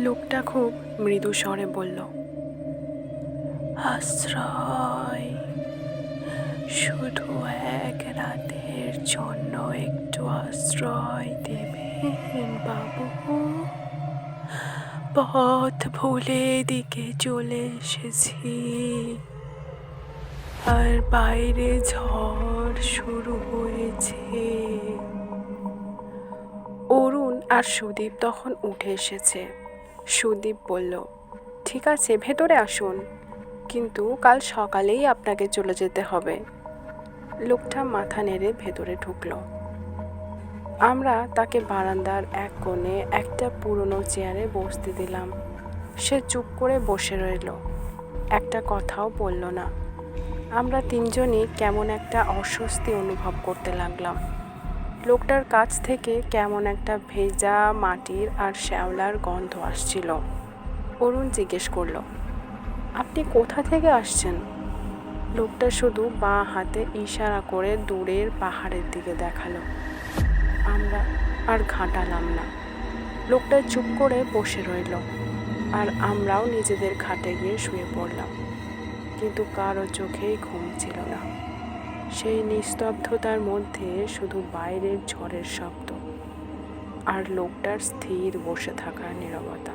লোকটা খুব মৃদু স্বরে বলল, আশ্রয়। শুধু এক রাতের জন্য একটু আশ্রয় দেবেন বাবু। পথ ভুলে দিকে চলে এসেছি। আর বাইরে ঝড় শুরু হয়েছে। অরুণ আর সুদীপ তখন উঠে এসেছে। সুদীপ বলল, ঠিক আছে, ভেতরে আসুন। কিন্তু কাল সকালেই আপনাকে চলে যেতে হবে। লোকটা মাথা নেড়ে ভেতরে ঢুকল। আমরা তাকে বারান্দার এক কোণে একটা পুরনো চেয়ারে বসতে দিলাম। সে চুপ করে বসে রইল। একটা কথাও বলল না। আমরা তিনজনই কেমন একটা অস্বস্তি অনুভব করতে লাগলাম। লোকটার কাছ থেকে কেমন একটা ভেজা মাটির আর শ্যাওলার গন্ধ আসছিল। অরুণ জিজ্ঞেস করল, আপনি কোথা থেকে আসছেন? লোকটা শুধু বাঁ হাতে ইশারা করে দূরের পাহাড়ের দিকে দেখাল। আমরা আর ঘাঁটালাম না। লোকটা চুপ করে বসে রইল, আর আমরাও নিজেদের খাটে গিয়ে শুয়ে পড়লাম। কিন্তু কারও চোখেই ঘুম ছিল না। সেই নিস্তব্ধতার মধ্যে শুধু বাইরের ঝড়ের শব্দ আর লোকটার স্থির বসে থাকার নীরবতা।